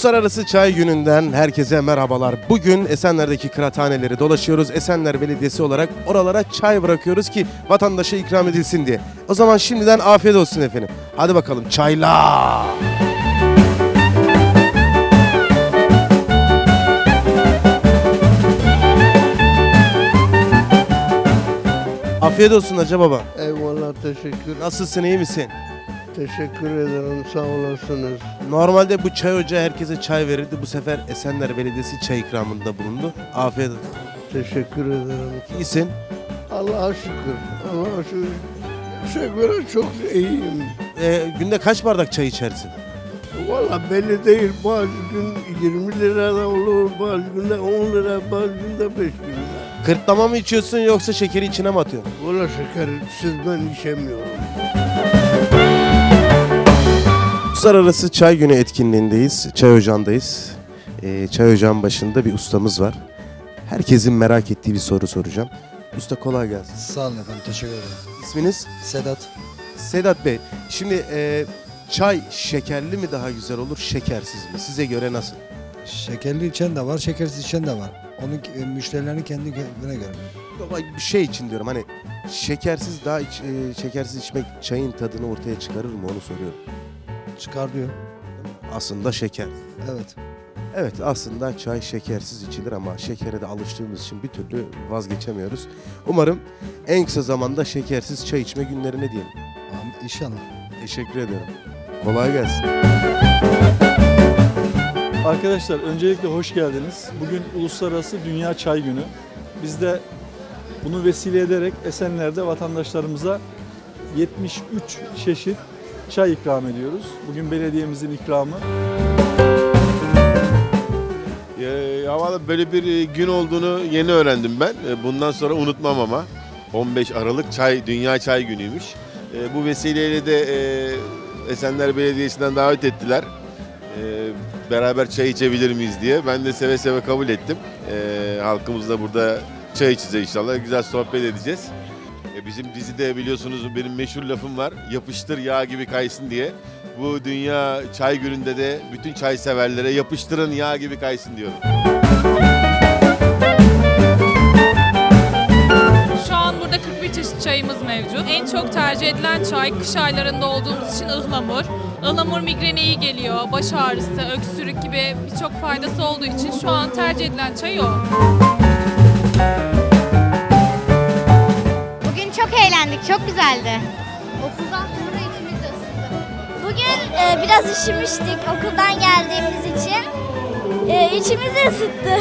Uluslararası Çay Günü'nden herkese merhabalar. Bugün Esenler'deki kıraathaneleri dolaşıyoruz. Esenler Belediyesi olarak oralara çay bırakıyoruz ki vatandaşa ikram edilsin diye. O zaman şimdiden afiyet olsun efendim. Hadi bakalım çayla. Afiyet olsun Hacı Baba. Eyvallah teşekkür Nasılsın iyi misin? Teşekkür ederim sağ olasınız. Normalde bu çay ocağı herkese çay verirdi. Bu sefer Esenler Belediyesi çay ikramında bulundu. Afiyet olsun. Teşekkür ederim. İyisin. Allah'a şükür. Allah'a şükür. Şey göre çok iyiyim. Ee, günde kaç bardak çay içersin? Valla belli değil. Bazı gün 20 lira da olur, bazı günde 10 lira, bazı günde 5 lira. Kırtlama mı içiyorsun yoksa şekeri içine mi atıyorsun? Valla şeker siz ben içemiyorum. Uluslararası Çay Günü etkinliğindeyiz. Çay ocağındayız. Ee, çay ocağın başında bir ustamız var. Herkesin merak ettiği bir soru soracağım. Usta kolay gelsin. Sağ olun efendim, teşekkür ederim. İsminiz? Sedat, Sedat Bey. Şimdi e, çay şekerli mi daha güzel olur, şekersiz mi? Size göre nasıl? şekerli içen de var, şekersiz içen de var. Onun e, müşterilerin kendi kendine göre. Yok, Bir şey için diyorum hani şekersiz daha iç- e, şekersiz içmek çayın tadını ortaya çıkarır mı onu soruyorum. Çıkarıyor. Aslında şeker. Evet. Evet aslında çay şekersiz içilir ama şekere de alıştığımız için bir türlü vazgeçemiyoruz. Umarım en kısa zamanda şekersiz çay içme günlerine diyelim. Am- İnşallah. Teşekkür ediyorum. Kolay gelsin. Arkadaşlar öncelikle hoş geldiniz. Bugün Uluslararası Dünya Çay Günü. Biz de bunu vesile ederek Esenler'de vatandaşlarımıza 73 çeşit çay ikram ediyoruz. Bugün belediyemizin ikramı. Ee, Ya valla böyle bir e, gün olduğunu yeni öğrendim ben. E, Bundan sonra unutmam ama. 15 Aralık Çay Dünya Çay Günü'ymüş. E, Bu vesileyle de e, Esenler Belediyesi'nden davet ettiler. E, Beraber çay içebilir miyiz diye. Ben de seve seve kabul ettim. E, Halkımızla burada çay içeceğiz inşallah. Güzel sohbet edeceğiz. E, Bizim dizide biliyorsunuz benim meşhur lafım var. Yapıştır yağ gibi kaysın diye. Bu Dünya Çay Günü'nde de bütün çay severlere yapıştırın yağ gibi kaysın diyorum. Şu an burada 41 çeşit çayımız mevcut. En çok tercih edilen çay kış aylarında olduğumuz için ıhlamur. Ihlamur migrene iyi geliyor, baş ağrısı, öksürük gibi birçok faydası olduğu için şu an tercih edilen çay o. çok güzeldi. Okuldan sonra içimiz ısındı. Bugün e, biraz üşümüştük okuldan geldiğimiz için. E, içimizi ısıttı.